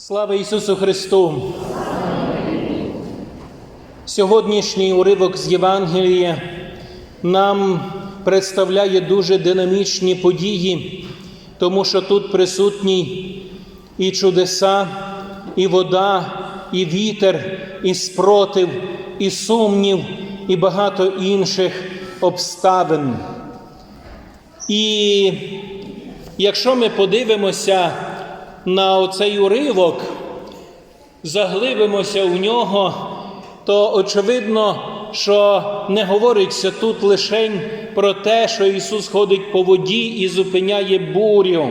Слава Ісусу Христу! Сьогоднішній уривок з Євангелія нам представляє дуже динамічні події, тому що тут присутні і чудеса, і вода, і вітер, і спротив, і сумнів, і багато інших обставин. І якщо ми подивимося на оцей уривок, заглибимося в нього, то очевидно, що не говориться тут лише про те, що Ісус ходить по воді і зупиняє бурю.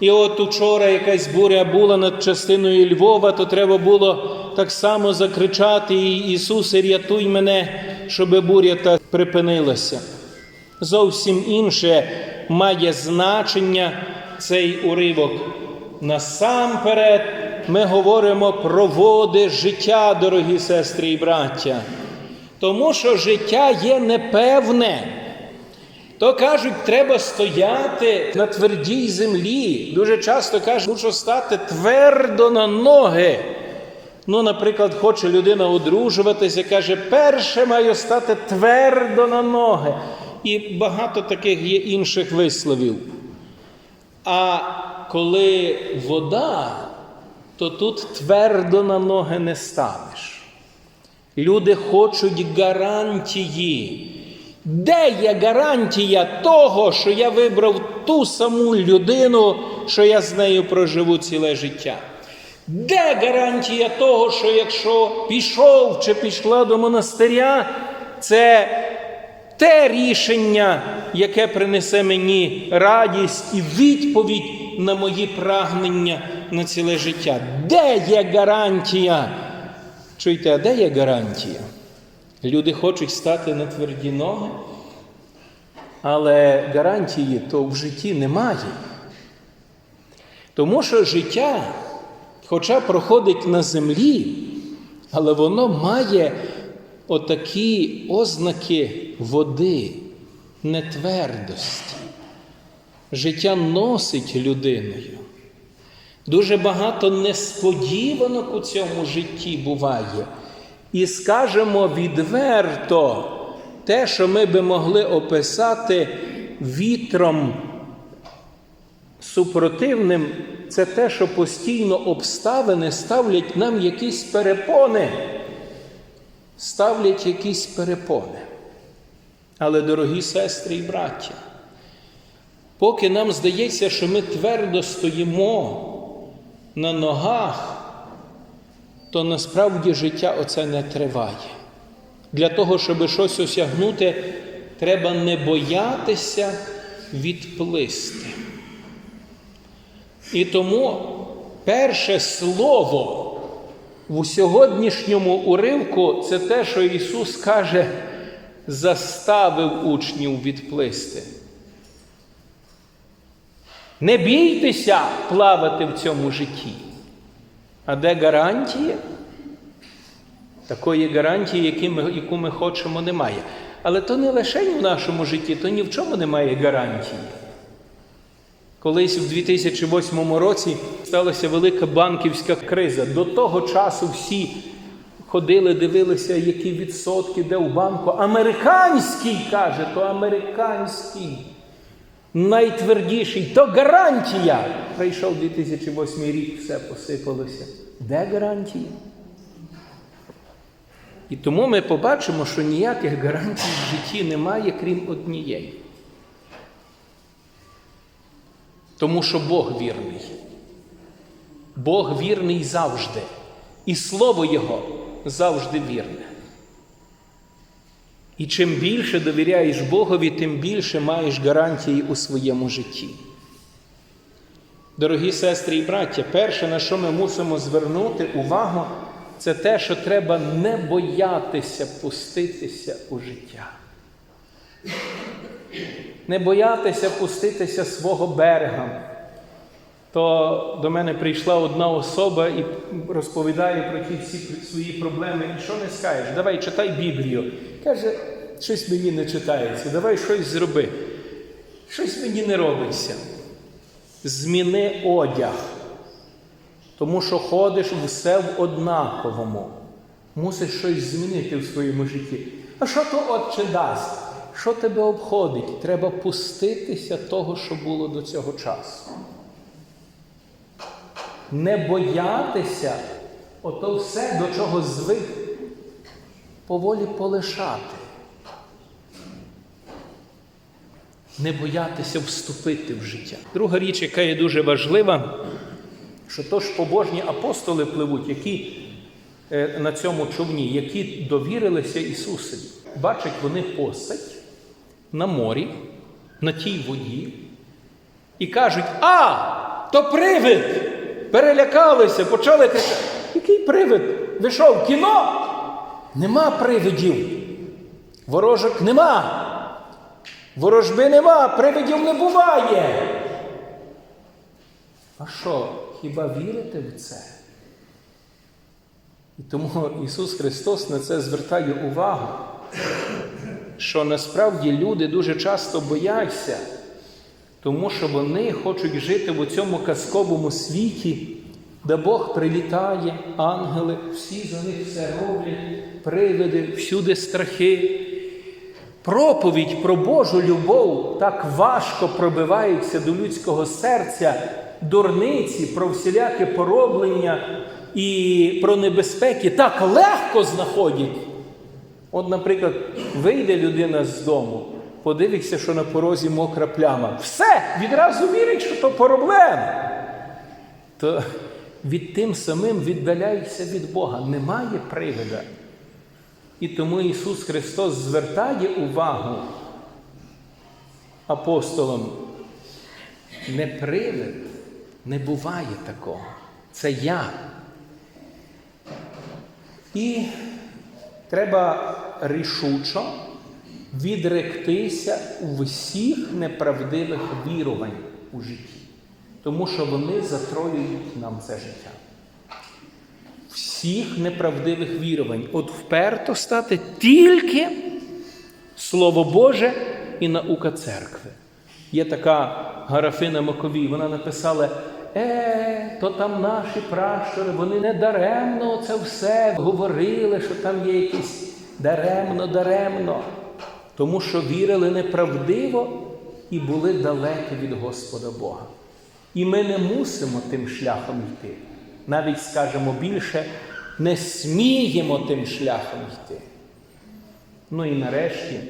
І от учора якась буря була над частиною Львова, то треба було так само закричати: Ісусе, рятуй мене, щоб буря та припинилася. Зовсім інше має значення цей уривок. Насамперед ми говоримо про води життя, дорогі сестри і браття. Тому що життя є непевне. То кажуть, треба стояти на твердій землі. Дуже часто кажуть, що стати твердо на ноги. Ну, наприклад, хоче людина одружуватися, каже, перше маю стати твердо на ноги. І багато таких є інших висловів. А коли вода, то тут твердо на ноги не станеш. Люди хочуть гарантії. Де є гарантія того, що я вибрав ту саму людину, що я з нею проживу ціле життя? Де гарантія того, що якщо пішов чи пішла до монастиря, це те рішення, яке принесе мені радість і відповідь на мої прагнення на ціле життя? Де є гарантія? Чуйте, а де є гарантія? Люди хочуть стати на тверді ноги, але гарантії то в житті немає. Тому що життя, хоча проходить на землі, але воно має отакі ознаки води, нетвердості. Життя носить людиною. Дуже багато несподіванок у цьому житті буває. І скажемо відверто те, що ми би могли описати вітром супротивним, це те, що постійно обставини ставлять нам якісь перепони. Ставлять якісь перепони. Але, дорогі сестри і браття, поки нам здається, що ми твердо стоїмо на ногах, то насправді життя оце не триває. Для того, щоб щось осягнути, треба не боятися відплисти. І тому перше слово у сьогоднішньому уривку це те, що Ісус каже, заставив учнів відплисти. Не бійтеся плавати в цьому житті. А де гарантія? Такої гарантії, яку ми хочемо, немає. Але то не лише в нашому житті, то ні в чому немає гарантії. Колись у 2008 році сталася велика банківська криза. До того часу всі ходили, дивилися, які відсотки, де в банку. Американський каже, то американський. Найтвердіший, то гарантія. Прийшов 2008 рік, все посипалося. Де гарантія? І тому ми побачимо, що ніяких гарантій в житті немає, крім однієї. Тому що Бог вірний. Бог вірний завжди. І Слово Його завжди вірне. І чим більше довіряєш Богові, тим більше маєш гарантії у своєму житті. Дорогі сестри і браття, перше, на що ми мусимо звернути увагу, це те, що треба не боятися пуститися у життя. Не боятися пуститися свого берега. То до мене прийшла одна особа і розповідає про ті всі свої проблеми. І що не скажеш? Давай читай Біблію. Каже, щось мені не читається, давай щось зроби. Щось мені не робиться. Зміни одяг. тому що ходиш все в однаковому. Мусиш щось змінити в своєму житті. А що то Отче дасть? Що тебе обходить? Треба пуститися того, що було до цього часу. Не боятися ото все, до чого звик, поволі полишати. Не боятися вступити в життя. Друга річ, яка є дуже важлива, що то ж побожні апостоли пливуть, які е, на цьому човні, які довірилися Ісусові. Бачать, вони постать на морі, на тій воді, і кажуть: А, то привид! Перелякалися, почали кричати. Який привид? Ви що, в кіно? Нема привидів. Ворожок нема. Ворожби нема, привидів не буває. А що, хіба вірите в це? І тому Ісус Христос на це звертає увагу, що насправді люди дуже часто бояться, тому що вони хочуть жити в цьому казковому світі, де Бог прилітає, ангели, всі за них все роблять, привиди, всюди страхи. Проповідь про Божу любов так важко пробивається до людського серця, дурниці про всіляке пороблення і про небезпеки так легко знаходять. От, наприклад, вийде людина з дому, подивиться, що на порозі мокра пляма. Все, відразу вірить, що то проблем. То від тим самим віддаляється від Бога. Немає привида. І тому Ісус Христос звертає увагу апостолам. Не привид, не буває такого. Це я. І треба рішучо відректися у всіх неправдивих вірувань у житті, тому що вони затроюють нам це життя всіх неправдивих вірувань. От вперто стати тільки Слово Боже і наука церкви. Є така Гарафина Маковій, вона написала: Е, то там наші пращури, вони не даремно це все говорили, що там є якісь даремно, даремно. Тому що вірили неправдиво і були далекі від Господа Бога. І ми не мусимо тим шляхом йти. Навіть скажемо більше, не сміємо тим шляхом йти. Ну і нарешті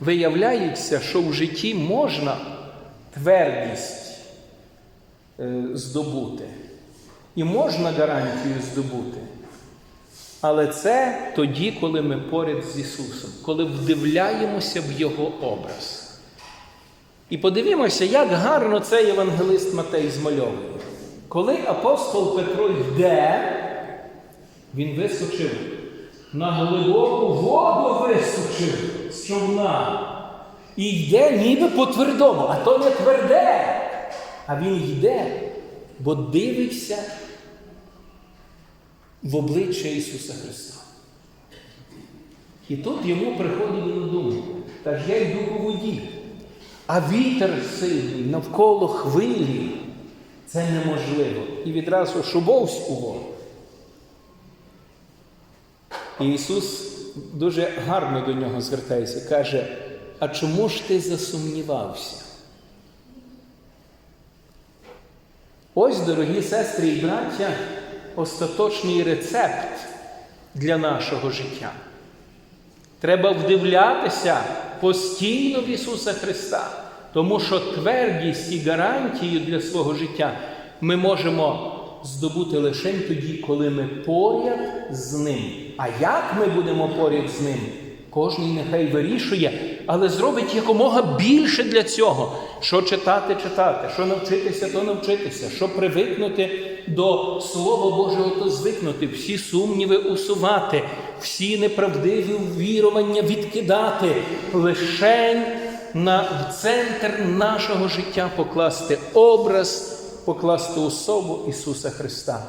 виявляється, що в житті можна твердість е, здобути. І можна гарантію здобути. Але це тоді, коли ми поряд з Ісусом, коли вдивляємося в Його образ. І подивімося, як гарно цей євангелист Матей змальовує. Коли апостол Петро йде, він вискочив на глибоку воду вискочив з човна. І йде ніби по твердому, а то не тверде. А він йде, бо дивиться в обличчя Ісуса Христа. І тут йому приходить на думку, та ж я йду по воді, а вітер сильний навколо хвилі. Це неможливо. І відразу шубовсь у воду. І Ісус дуже гарно до нього звертається, каже, а чому ж ти засумнівався? Ось, дорогі сестри і браття, остаточний рецепт для нашого життя. Треба вдивлятися постійно в Ісуса Христа, тому що твердість і гарантію для свого життя ми можемо здобути лише тоді, коли ми поряд з Ним. А як ми будемо поряд з Ним? Кожний нехай вирішує, але зробить якомога більше для цього. Що читати, читати, що навчитися, то навчитися, що привикнути до Слова Божого, то звикнути, всі сумніви усувати, всі неправдиві вірування відкидати, лишень на в центр нашого життя покласти образ, покласти особу Ісуса Христа.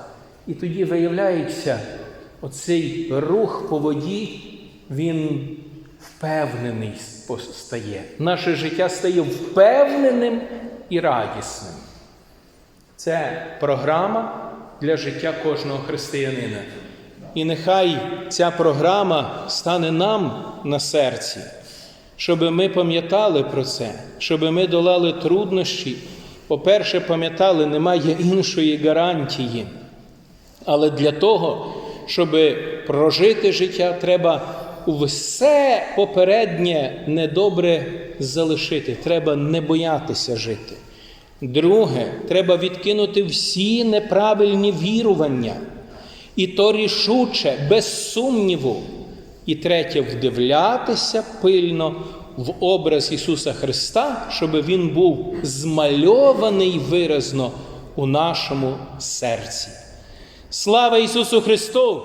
І тоді виявляється, оцей рух по воді, він впевнений стає. Наше життя стає впевненим і радісним. Це програма для життя кожного християнина. І нехай ця програма стане нам на серці, щоб ми пам'ятали про це, щоб ми долали труднощі. По-перше, пам'ятали, немає іншої гарантії. Але для того, щоб прожити життя, треба все попереднє недобре залишити. Треба не боятися жити. Друге, треба відкинути всі неправильні вірування. І то рішуче, без сумніву. І третє, вдивлятися пильно в образ Ісуса Христа, щоб Він був змальований виразно у нашому серці. Слава Ісусу Христу!